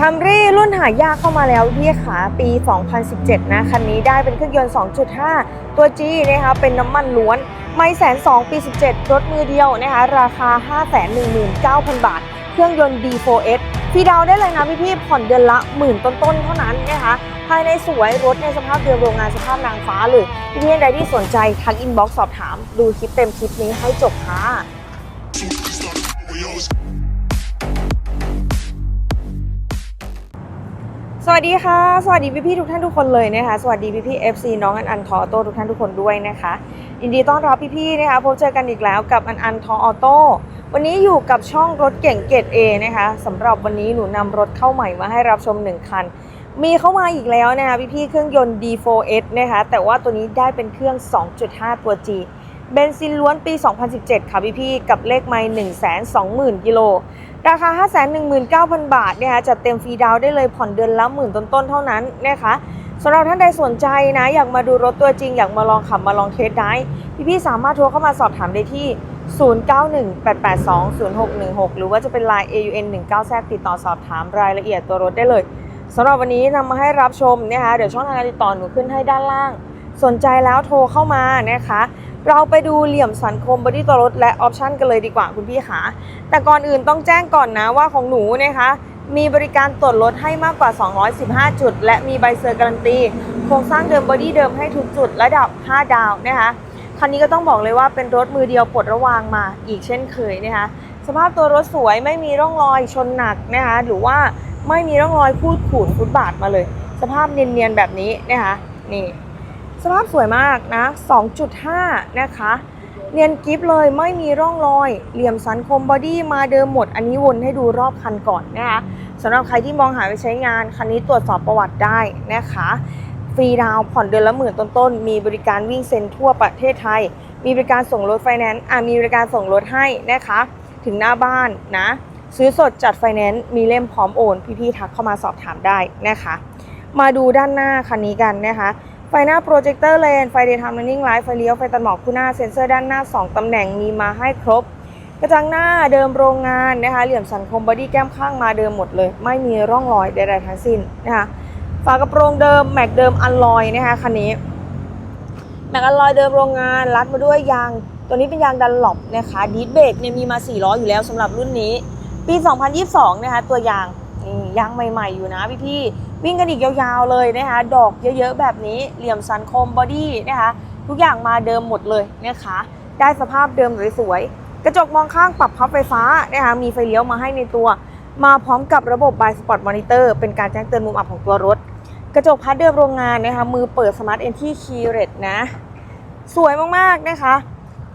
คัมรี่รุ่นหายากเข้ามาแล้วพี่ขาปี 2017 นะคันนี้ได้เป็นเครื่องยนต์ 2.5 ตัว G นะคะเป็นน้ำมันล้วน ไม่แสนสองปี 17 รถมือเดียวนะคะราคา 519,000 บาท เครื่องยนต์ D4S ฟรีดาวได้เลยนะพี่พี่ๆผ่อนเดือนละหมื่นต้นๆ เท่านั้นนะคะภายในสวยรถในสภาพเดิมโรงงานสภาพนางฟ้าเลยพี่พี่ใดที่สนใจทักอินบ็อกซ์สอบถาม ดูคลิปเต็มคลิปนี้ให้จบค่ะ สวัสดีค่ะ สวัสดีพี่พี่ๆทุกท่านทุกคนเลยนะคะ สวัสดีพี่พี่ๆ FC น้องอันอันทออโต้ทุกท่านทุกคนด้วยนะคะยินดีต้อนรับพี่พี่ๆนะคะพบเจอกันอีกแล้วกับอันอันทออโต้วันนี้อยู่กับช่องรถเก่งเกรด A นะคะสำหรับวันนี้หนูนำรถเข้าใหม่มาให้รับชม 1 คัน มีเข้ามาอีกแล้วนะคะพี่พี่ๆเครื่องยนต์ D4S นะคะแต่ว่าตัวนี้ได้เป็นเครื่อง 2.5 ตัว G เบนซินล้วนปี 2017 ค่ะพี่พี่ๆกับเลขไมล์120,000กิโล ราคา 519,000 บาทนะคะจัดเต็มฟรีดาวได้เลยผ่อนเดือนละหมื่นต้นๆเท่านั้นนะคะสำหรับท่านใดสนใจนะ อยากมาดูรถตัวจริง อยากมาลองขับมาลองเทสได้พี่ๆสามารถโทรเข้ามาสอบถามได้ที่ 0918820616 หรือว่าจะเป็น Line AUN 19แซติดต่อสอบถามรายละเอียดตัวรถได้เลยสำหรับวันนี้นำมาให้รับชมนะคะเดี๋ยวช่องทางการติดต่อหนูขึ้นให้ด้านล่าง สนใจแล้วโทรเข้ามานะคะ เราไปดูเหลี่ยมสันคมบอดี้ตัวรถและออปชันกันเลยดีกว่าคุณพี่ขาแต่ก่อนอื่นต้องแจ้งก่อนนะว่าของหนูนะคะมีบริการตรวจรถให้มากกว่า 215 จุด และมีใบเซอร์การันตี โครงสร้างเดิมบอดี้เดิมให้ทุกจุดระดับ 5 ดาวนะคะคันนี้ก็ต้องบอกเลยว่าเป็นรถมือเดียวปลดระวางมาอีกเช่นเคยนะคะสภาพตัวรถสวยไม่มีร่องรอยชนหนักนะคะหรือว่าไม่มีร่องรอยคูดขูดฟุตบาทมาเลย สภาพเนียนๆแบบนี้นะคะนี่ สภาพสวยมากนะ 2.5 นะคะเนียนกิฟเลยไม่มีร่องรอย เหลี่ยมสันคมบอดี้มาเดิมหมด อันนี้วนให้ดูรอบคันก่อนนะคะสำหรับใครที่มองหาไปใช้งาน คันนี้ตรวจสอบประวัติได้นะคะ ฟรีดาวน์ผ่อนเดือนละหมื่นต้นๆ มีบริการวิ่งเซ็นทั่วประเทศไทย มีบริการส่งรถไฟแนนซ์อะมีบริการส่งรถให้นะคะ ถึงหน้าบ้านนะ ซื้อสดจัดไฟแนนซ์มีเล่มพร้อมโอน พี่ๆทักเข้ามาสอบถามได้นะคะ มาดูด้านหน้าคันนี้กันนะคะ ไฟหน้าโปรเจคเตอร์เลน ไฟเดย์ไทม์นิ่งไลท์ไฟเลี้ยว ไฟตัดหมอกคู่หน้า เซ็นเซอร์ด้านหน้า 2 ตำแหน่งมีมาให้ครบ กระจังหน้าเดิมโรงงานนะคะ เหลี่ยมสันคมบอดี้แก้มข้างมาเดิมหมดเลย ไม่มีร่องรอยใดๆทั้งสิ้นนะคะ ฝากระโปรงเดิม แม็กเดิมอันลอยนะคะคันนี้ แม็กอันลอยเดิมโรงงานรัดมาด้วยยาง ตัวนี้เป็นยางดันหลบนะคะ ดีดเบรกเนี่ยมีมา4ล้ออยู่แล้วสำหรับรุ่นนี้ ปี 2022 นะคะ ตัวยาง นี่ยางใหม่ๆอยู่นะพี่ๆวิ่งกันอีกยาวๆเลยนะคะ ดอกเยอะๆแบบนี้เหลี่ยมสันคมบอดี้นะคะ ทุกอย่างมาเดิมหมดเลยนะคะ ได้สภาพเดิมสวยๆกระจกมองข้างปรับพับไฟฟ้านะคะมีไฟเลี้ยวมาให้ในตัว มาพร้อมกับระบบ by spot monitor เป็นการแจ้งเตือนมุมอับของตัวรถ กระจกพัดเดิมโรงงานนะคะมือเปิด smart entry key red นะ สวยมากๆนะคะ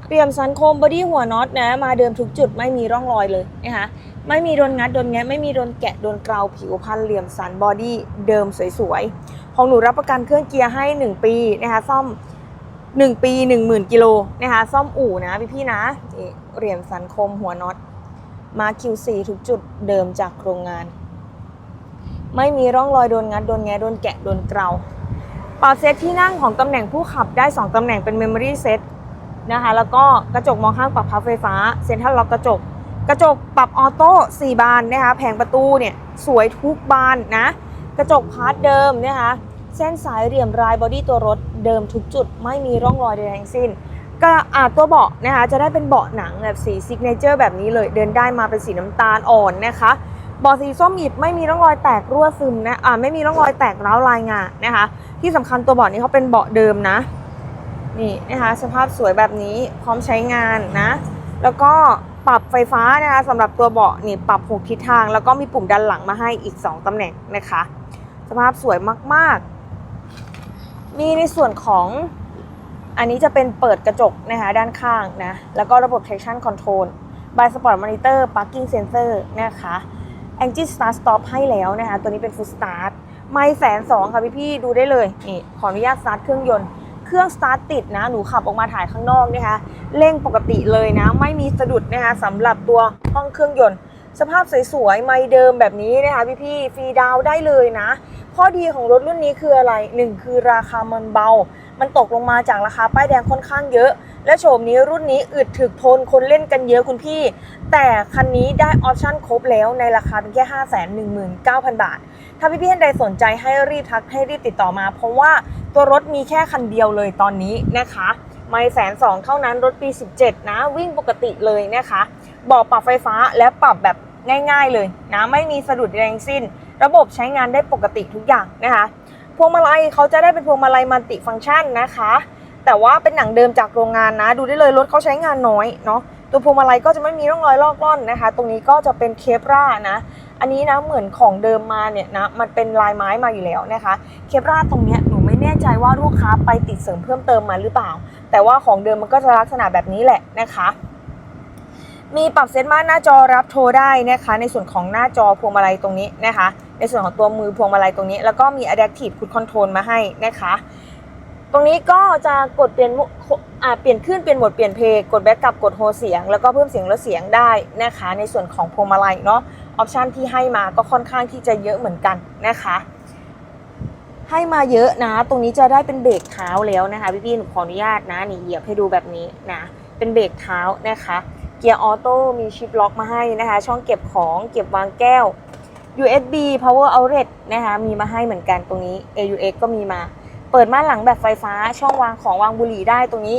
เปี่ยมสันคมบอดี้หัวน็อตนะมาเดิมทุกจุดไม่มีร่องรอยเลยนะคะ ไม่มีโดนงัดโดนแงะไม่มีโดนแกะโดนเกลาผิวพันเหลี่ยมสันบอดี้เดิมสวยๆ ของหนูรับประกันเครื่องเกียร์ให้ 1 ปีนะคะซ่อม 1 ปี 10,000กิโลนะคะซ่อมอู่นะพี่ๆนะนี่เหลี่ยมสันคมหัวน็อตมา Q4 ทุกจุดเดิมจากโรงงาน ไม่มีร่องรอยโดนงัดโดนแงะโดนแกะโดนเกลาปรับเซตที่นั่งของตำแหน่งผู้ขับได้ 2ตำแหน่งเป็น Memory Set นะคะแล้วก็กระจกมองข้างปรับพับไฟฟ้าเซ็นทรัลล็อกกระจก กระจกปรับออโต้4บานนะคะแผงประตูเนี่ยสวยทุกบานนะ กระจกพาร์ทเดิมนะคะเส้นสายเหลี่ยมรายบอดี้ตัวรถเดิมทุกจุดไม่มีร่องรอยใดๆทั้งสิ้นก็อ่าตัวเบาะนะคะจะได้เป็นเบาะหนังแบบสีซิกเนเจอร์แบบนี้เลยเดินได้มาเป็นสีน้ำตาลอ่อนนะคะเบาะสีส้มอิดไม่มีร่องรอยแตกรั่วซึมนะอ่าไม่มีร่องรอยแตกร้าวลายงานะคะ ที่สำคัญตัวเบาะนี้เขาเป็นเบาะเดิมนะนี่นะคะสภาพสวยแบบนี้พร้อมใช้งานนะ แล้วก็ ปรับไฟฟ้านะคะสำหรับตัวเบาะนี่ปรับหกทิศทาง แล้วก็มีปุ่มดันหลังมาให้อีก 2 ตำแหน่งนะคะ สภาพสวยมากๆ มีในส่วนของอันนี้จะเป็นเปิดกระจกนะคะด้านข้างนะ แล้วก็ระบบ traction control by sport monitor parking sensor นะคะ engine start stop ให้แล้วนะคะ ตัวนี้เป็น full start ไม่แสนสองค่ะพี่พี่ๆดูได้เลยนี่ขออนุญาตสตาร์ทเครื่องยนต์ เครื่องสตาร์ทติดนะหนูขับออกมาถ่ายข้างนอกนะคะเร่งปกติเลยนะ ไม่มีสะดุดนะคะสำหรับตัวห้องเครื่องยนต์ สภาพสวยๆ ไม่เดิมแบบนี้นะคะพี่พี่ๆฟรีดาวได้เลยนะ ข้อดีของรถรุ่นนี้คืออะไรหนึ่งคือราคามันเบา มันตกลงมาจากราคาป้ายแดงค่อนข้างเยอะ และโฉมนี้รุ่นนี้อึดถึกทนคนเล่นกันเยอะคุณพี่ แต่คันนี้ได้ออปชั่นครบแล้วในราคาเพียงแค่ 5 1 9 0 0 0 บาท ถ้าพี่ๆท่านใดสนใจให้รีบทักให้รีบติดต่อมา เพราะว่าตัวรถมีแค่คันเดียวเลยตอนนี้นะคะ ไม่แสนสองเท่านั้นรถปี 17 นะ วิ่งปกติเลยนะคะ บอกปรับไฟฟ้าและปรับแบบง่าย ๆเลยนะไม่มีสะดุดแรงสิ้น ระบบใช้งานได้ปกติทุกอย่างนะคะพวงมาลัยเขาจะได้เป็นพวงมาลัยมัลติฟังก์ชันนะคะ แต่ว่าเป็นหนังเดิมจากโรงงานนะ ดูได้เลยรถเขาใช้งานน้อยเนาะตัวพวงมาลัยก็จะไม่มีร่องรอยลอกล่อนนะคะ ตรงนี้ก็จะเป็นเคปรานะ อันนี้นะเหมือนของเดิมมาเนี่ยนะมันเป็นลายไม้มาอยู่แล้วนะคะ เคปราตรงเนี้ยหนูไม่แน่ใจว่าลูกค้าไปติดเสริมเพิ่มเติมมาหรือเปล่า แต่ว่าของเดิมมันก็จะลักษณะแบบนี้แหละนะคะมีปรับเซตมาหน้าจอรับโทรได้นะคะ ในส่วนของหน้าจอพวงมาลัยตรงนี้นะคะ ในส่วนของตัวมือพวงมาลัยตรงนี้ แล้วก็มี Adaptive Cruise Control มาให้นะคะ ตรงนี้ก็จะกดเปลี่ยนอ่าเปลี่ยนขึ้นเปลี่ยนโหมดเปลี่ยนเพลงกดแบ็กกลับกดโฮเสียง แล้วก็เพิ่มเสียงลดเสียงได้นะคะ ในส่วนของพวงมาลัยเนาะ ออปชันที่ให้มาก็ค่อนข้างที่จะเยอะเหมือนกันนะคะ ให้มาเยอะนะ ตรงนี้จะได้เป็นเบรกเท้าแล้วนะคะพี่ๆหนูขออนุญาตนะนี่เหยียบให้ดูแบบนี้นะเป็นเบรกเท้านะคะ เกียร์ออโต้มีชิปล็อกมาให้นะคะ ช่องเก็บของเก็บวางแก้ว USB power outlet นะคะมีมาให้เหมือนกันตรงนี้ AUX ก็มีมา เปิดม่านหลังแบบไฟฟ้า ช่องวางของวางบุหรี่ได้ตรงนี้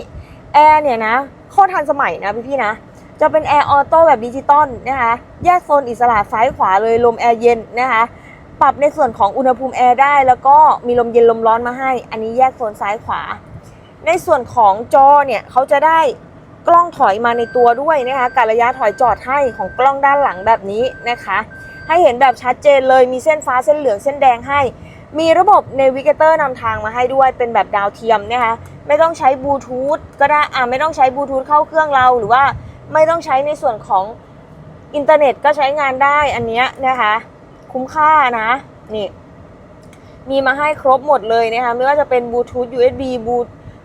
แอร์เนี่ยนะโคตรทันสมัยนะพี่ๆนะ จะเป็นแอร์ออโต้แบบดิจิตอลนะคะแยกโซนอิสระซ้ายขวาเลยลมแอร์เย็นนะคะปรับในส่วนของอุณหภูมิแอร์ได้แล้วก็มีลมเย็นลมร้อนมาให้ อันนี้แยกโซนซ้ายขวา ในส่วนของจอเนี่ยเขาจะได้กล้องถอยมาในตัวด้วยนะคะการระยะถอยจอดให้ของกล้องด้านหลังแบบนี้นะคะ ให้เห็นแบบชัดเจนเลยมีเส้นฟ้าเส้นเหลืองเส้นแดงให้ มีระบบ Navigator นำทางมาให้ด้วยเป็นแบบดาวเทียมนะคะไม่ต้องใช้บลูทูธก็ได้อ่าไม่ต้องใช้บลูทูธเข้าเครื่องเราหรือว่า ไม่ต้องใช้ในส่วนของอินเทอร์เน็ตก็ใช้งานได้อันเนี้ยนะคะ คุ้มค่านะ นี่ มีมาให้ครบหมดเลยนะคะไม่ว่าจะเป็นบลูทูธ USB บลู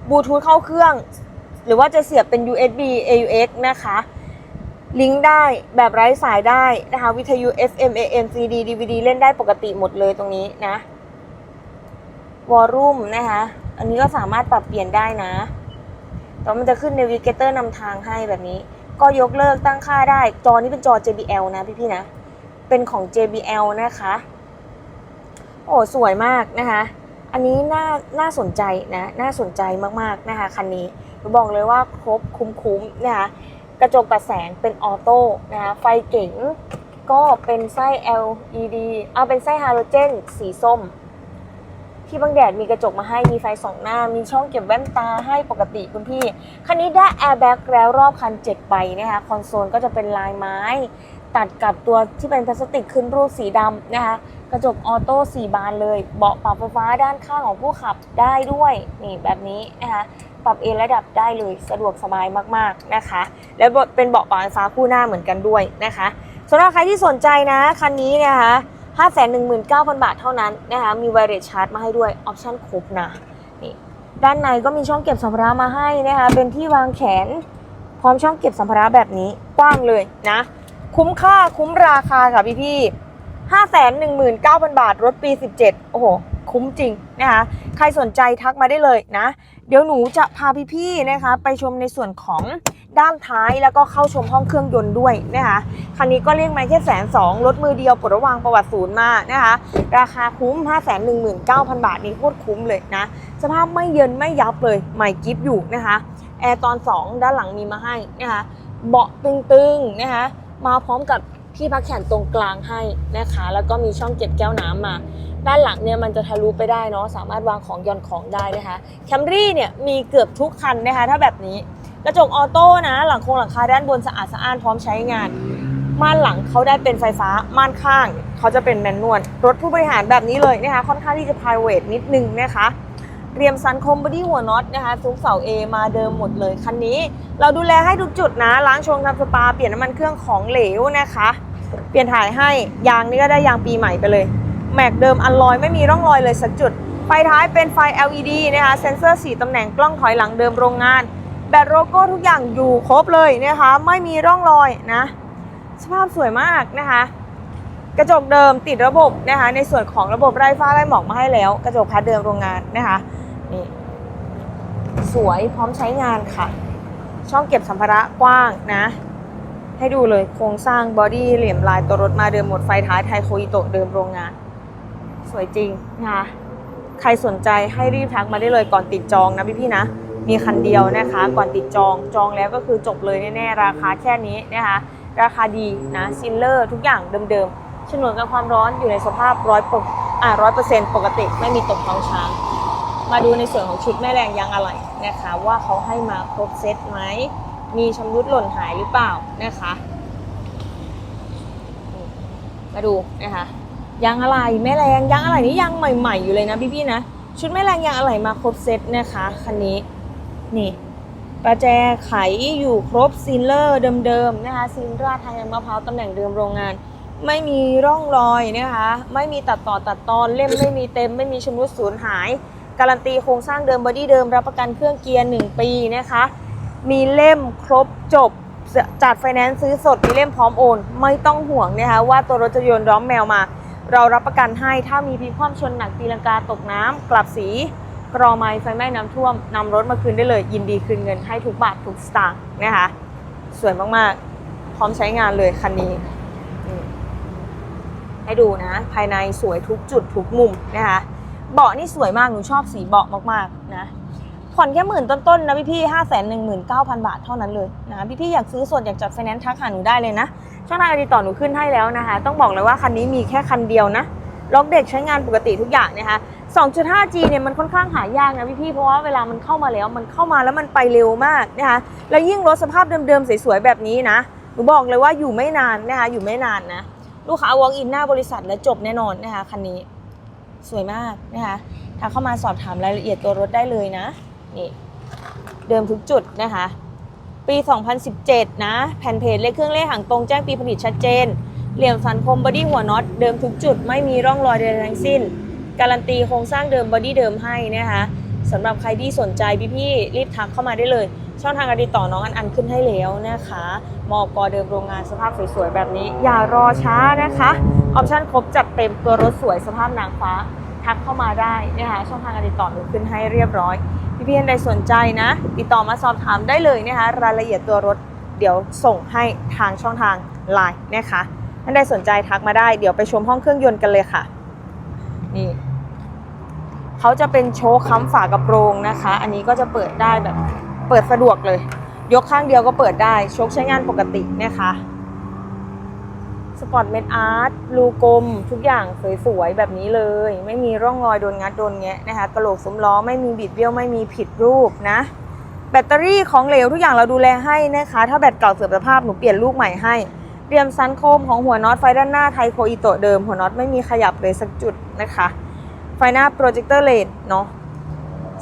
บลูทูธเข้าเครื่อง หรือว่าจะเสียบเป็น USB AUX นะคะ ลิงก์ได้แบบไร้สายได้นะคะ วิทยุ FM AM CD DVD เล่นได้ปกติหมดเลยตรงนี้นะวอลลุ่มนะคะ อันนี้ก็สามารถปรับเปลี่ยนได้นะแต่ว่ามันจะขึ้น Navigator นำทางให้แบบนี้ ก็ยกเลิกตั้งค่าได้ จอนี้เป็นจอ JBL นะพี่ๆนะ เป็นของ JBL นะคะ โอ้สวยมากนะคะ อันนี้น่าน่าสนใจนะ น่าสนใจมากๆนะคะคันนี้บอกเลยว่าครบคุ้มๆนะคะ กระจกตัดแสงเป็นออโต้นะคะ ไฟเก๋งก็เป็นไส้ LED เอาเป็นไส้ฮาโลเจนสีส้ม ที่บังแดดมีกระจกมาให้มีไฟสองหน้า มีช่องเก็บแว่นตาให้ปกติคุณพี่ คันนี้ได้แอร์แบ็กแล้วรอบคัน7ใบนะคะคอนโซลก็จะเป็นลายไม้ ตัดกับตัวที่เป็นพลาสติกขึ้นรูปสีดำนะคะกระจกออโต้4บานเลย เบาะปรับไฟฟ้าด้านข้างของผู้ขับได้ด้วยนี่แบบนี้นะคะปรับเอนระดับได้เลยสะดวกสบายมากๆนะคะ แล้วเป็นเบาะปรับไฟฟ้าคู่หน้าเหมือนกันด้วยนะคะสำหรับใครที่สนใจนะคันนี้นะคะ 519,000 บาทเท่านั้นนะคะมีไวเรสชาร์จมาให้ด้วยออปชั่นครบนะนี่ด้านในก็มีช่องเก็บสัมภาระมาให้นะคะเป็นที่วางแขน พร้อมช่องเก็บสัมภาระแบบนี้กว้างเลยนะ คุ้มค่าคุ้มราคาค่ะพี่พี่519,000บาท รถปี17โอ้โห คุ้มจริงนะคะ ใครสนใจทักมาได้เลยนะ เดี๋ยวหนูจะพาพี่ๆนะคะ ไปชมในส่วนของด้านท้ายแล้วก็เข้าชมห้องเครื่องยนต์ด้วยนะคะคันนี้ก็เรียกมาแค่แสนสองรถมือเดียวปลดระวางประวัติศูนย์มานะคะ ราคาคุ้ม 5 1 9 0 0 0 บาทนี่โคตรคุ้มเลยนะ สภาพไม่เยินไม่ยับเลยใหม่กิฟอยู่นะคะแอร์ตอน 2 ด้านหลังมีมาให้นะคะเบาะตึงๆนะคะมาพร้อมกับที่พักแขนตรงกลางให้นะคะ แล้วก็มีช่องเก็บแก้วน้ำมา ด้านหลังเนี่ยมันจะทะลุไปได้เนาะสามารถวางของย่อนของได้นะคะแคมรี่เนี่ยมีเกือบทุกคันนะคะถ้าแบบนี้กระจกออโต้นะ หลังโครงหลังคาด้านบนสะอาดสะอ้านพร้อมใช้งาน ม่านหลังเขาได้เป็นไฟฟ้าม่านข้างเขาจะเป็นแมนนวลรถผู้บริหารแบบนี้เลยนะคะค่อนข้างที่จะ p r i v a t นิดนึงนะคะเรียมซันคมบอดี้หัวน็อตนะคะซุ้มเสา A มาเดิมหมดเลยคันนี้ เราดูแลให้ทุกจุดนะ ล้างชงทำสปา เปลี่ยนน้ำมันเครื่องของเหลวนะคะ เปลี่ยนถ่ายให้ยางนี่ก็ได้ยางปีใหม่ไปเลย แม็กเดิมอันลอยไม่มีร่องรอยเลยสักจุด ไฟท้ายเป็นไฟ LED นะคะ เซ็นเซอร์ 4 ตำแหน่งกล้องถอยหลังเดิมโรงงาน แบตโลโก้ทุกอย่างอยู่ครบเลยนะคะ ไม่มีร่องรอยนะ สภาพสวยมากนะคะ กระจกเดิมติดระบบนะคะ ในส่วนของระบบไร้ฟ้าไร้หมอกมาให้แล้ว กระจกพาร์ทเดิมโรงงานนะคะนี่สวยพร้อมใช้งานค่ะ ช่องเก็บสัมภาระกว้างนะ ให้ดูเลยโครงสร้างบอดี้เหลี่ยมลายตัวรถมาเดิมหมดไฟท้ายไทยโคอิโตะเดิมโรงงาน สวยจริงนะคะใครสนใจให้รีบทักมาได้เลยก่อนติดจองนะพี่ๆนะ มีคันเดียวนะคะ ก่อนติดจองจองแล้วก็คือจบเลยแน่ๆราคาแค่นี้นะคะ ราคาดีนะซิลเลอร์ทุกอย่างเดิมๆฉนวนกับความร้อนอยู่ในสภาพร้อยปกอ่าร้อยเปอร์เซ็นต์ปกติไม่มีตกท้องช้าง มาดูในส่วนของชุดแม่แรงยางอะไหล่นะคะ ว่าเขาให้มาครบเซตไหมมีชำรุดหล่นหายหรือเปล่านะคะ มาดูนะคะ ยางอะไหล่แม่แรงยางอะไหล่นี่ยางใหม่ ๆ อยู่เลยนะพี่ๆนะชุดแม่แรงยางอะไหล่มาครบเซตนะคะคันนี้นี่ประแจไขอยู่ครบซีนเลอร์เดิมๆนะคะซีนราดทางยางมะพร้าวตำแหน่งเดิมโรงงาน ไม่มีร่องรอยนะคะไม่มีตัดต่อตัดตอนเล่มไม่มีเต็ม ไม่มีชำรุดสูญหาย การันตีโครงสร้างเดิมบอดี้เดิมรับประกันเครื่องเกียร์ 1 ปีนะคะ มีเล่มครบจบจัดไฟแนนซ์ซื้อสดมีเล่มพร้อมโอน ไม่ต้องห่วงนะคะว่าตัวรถจะโยนร้องแมวมา เรารับประกันให้ถ้ามีพลิกคว่ำชนหนักตีลังกาตกน้ำกลับสีกรอไม้ไฟไหม้น้ำท่วมนำรถมาคืนได้เลย ยินดีคืนเงินให้ทุกบาททุกสตางค์นะคะ สวยมากๆ พร้อมใช้งานเลยคันนี้ ให้ดูนะ ภายในสวยทุกจุดทุกมุมนะคะ เบาะนี่สวยมากหนูชอบสีเบาะมากๆนะผ่อนแค่หมื่นต้นๆนะพี่พี่ห้าแสนหนึ่งหมื่นเก้าพันบาทเท่านั้นเลยนะพี่พี่อยากซื้อสดอยากจัดไฟแนนซ์ทักหาหนูได้เลยนะ ช่องทางการติดต่อหนูขึ้นให้แล้วนะคะ ต้องบอกเลยว่าคันนี้มีแค่คันเดียวนะล็อกเด็กใช้งานปกติทุกอย่างนะคะ 2.5G เนี่ยมันค่อนข้างหายากนะพี่ๆเพราะว่าเวลามันเข้ามาแล้วมันเข้ามาแล้วมันไปเร็วมากนะคะ แล้วยิ่งรถสภาพเดิมๆสวยๆแบบนี้นะ หนูบอกเลยว่าอยู่ไม่นานนะคะ อยู่ไม่นานนะ ลูกค้า walk in หน้าบริษัทและจบแน่นอนนะคะคันนี้ สวยมากนะคะถ้าเข้ามาสอบถามรายละเอียดตัวรถได้เลยนะ นี่ เดิมทุกจุดนะคะ ปี 2017 นะ แผ่นเพจเลขเครื่องเลขหางตรงแจ้งปีผลิตชัดเจน เหลี่ยมสันคมบอดี้หัวน็อตเดิมทุกจุดไม่มีร่องรอยใดๆทั้งสิ้น การันตีโครงสร้างเดิมบอดี้เดิมให้นะคะสำหรับใครที่สนใจพี่ๆรีบทักเข้ามาได้เลย ช่องทางการติดต่อน้องอันอันขึ้นให้แล้วนะคะมอกอเดิมโรงงานสภาพสวยๆแบบนี้ อย่ารอช้านะคะออปชั่นครบจัดเต็มตัวรถสวยสภาพนางฟ้าทักเข้ามาได้นะคะช่องทางการติดต่อหนูขึ้นให้เรียบร้อย พี่ๆท่านใดสนใจนะ ติดต่อมาสอบถามได้เลยนะคะ รายละเอียดตัวรถเดี๋ยวส่งให้ทางช่องทางไลน์นะคะท่านใดสนใจทักมาได้เดี๋ยวไปชมห้องเครื่องยนต์กันเลยค่ะ นี่เขาจะเป็นโชว์ค้ำฝากระโปรงนะคะ อันนี้ก็จะเปิดได้แบบเปิดสะดวกเลย ยกข้างเดียวก็เปิดได้โชคใช้งานปกตินะคะ สปอร์ตเมดอาร์ตลูกลม ทุกอย่างสวยๆแบบนี้เลย ไม่มีร่องรอยโดนงัดโดนแงะนะคะกระโหลกสมล้อไม่มีบิดเบี้ยวไม่มีผิดรูปนะ แบตเตอรี่ของเหลวทุกอย่างเราดูแลให้นะคะ ถ้าแบตเก่าเสื่อมสภาพหนูเปลี่ยนลูกใหม่ให้เตรียมซันโคมของหัวน็อตไฟด้านหน้าไทโคอิโตเดิมหัวน็อตไม่มีขยับเลยสักจุดนะคะ ไฟหน้าโปรเจคเตอร์เลนเนาะ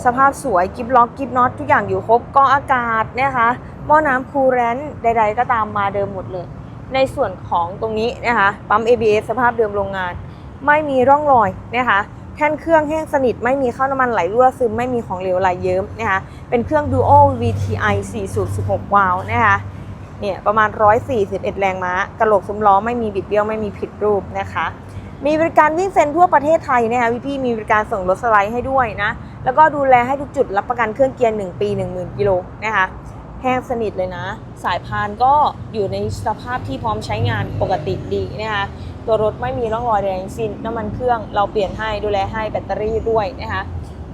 สภาพสวยกิฟล็อกกิฟน็อตทุกอย่างอยู่ครบกรองอากาศนะคะหม้อน้ำคูลแรนต์ใด ๆ ก็ตามมาเดิมหมดเลย ในส่วนของตรงนี้นะคะปั๊ม ABS สภาพเดิมโรงงาน ไม่มีร่องรอยนะคะแท่นเครื่องแห้งสนิทไม่มีข้าวน้ำมันไหลรั่วซึมไม่มีของเหลวไหลเยิ้มนะคะเป็นเครื่อง Duo VTI 4สูบ16 วาล์วนะคะเนี่ยประมาณ 141 แรงม้ากระโหลกซุ้มล้อไม่มีบิดเบี้ยวไม่มีผิดรูปนะคะ มีบริการวิ่งเซ็นทั่วประเทศไทยนะคะพี่พี่ๆมีบริการส่งรถสไลด์ให้ด้วยนะแล้วก็ดูแลให้ทุกจุดรับประกันเครื่องเกียร์ 1 ปี 10,000 กิโลนะคะ แห้งสนิทเลยนะ สายพานก็อยู่ในสภาพที่พร้อมใช้งานปกติดีนะคะตัวรถไม่มีร่องรอยใดทั้งสิ้นน้ำมันเครื่องเราเปลี่ยนให้ดูแลให้แบตเตอรี่ด้วยนะคะ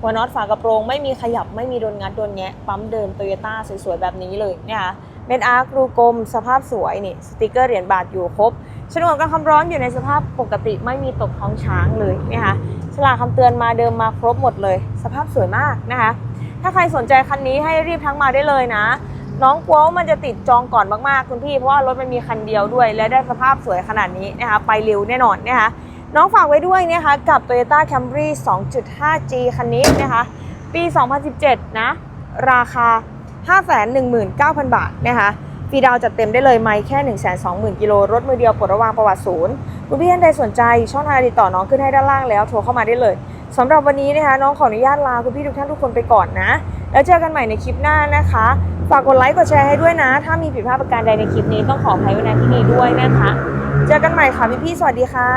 หัวน็อตฝากระโปรงไม่มีขยับไม่มีโดนงัดโดนแงะปั๊มเดิมโตโยต้าสวยๆ แบบนี้เลยนะคะเมนอาร์ครูกลม สภาพสวยนี่สติกเกอร์เหรียญบาทอยู่ครบฉนวนกันความร้อนอยู่ในสภาพปกติไม่มีตกท้องช้างเลยนะคะฉลากคำเตือนมาเดิมมาครบหมดเลย สภาพสวยมากนะคะ ถ้าใครสนใจคันนี้ให้รีบทักมาได้เลยนะ น้องกลัวว่ามันจะติดจองก่อนมากๆคุณพี่ เพราะว่ารถมันมีคันเดียวด้วย และได้สภาพสวยขนาดนี้นะคะไปเร็วแน่นอนนะคะน้องฝากไว้ด้วยนะคะกับ Toyota Camry 2.5G คันนี้นะคะปี 2017 นะ ราคา 519,000 บาทนะคะฟรีดาวจัดเต็มได้เลยไม่แค่ 120,000 กิโลรถมือเดียวปลดระวางประวัติศูนย์คุณพี่ท่านใดสนใจช่องทางติดต่อน้องขึ้นให้ด้านล่างแล้วโทรเข้ามาได้เลย สำหรับวันนี้นะคะ น้องขออนุญาตลาคุณพี่ทุกท่านทุกคนไปก่อนนะ แล้วเจอกันใหม่ในคลิปหน้านะคะ ฝากกดไลค์กดแชร์ให้ด้วยนะ ถ้ามีผิดพลาดประการใดในคลิปนี้ต้องขออภัยไว้ในที่นี้ด้วยนะคะ เจอกันใหม่ค่ะพี่พี่สวัสดีค่ะ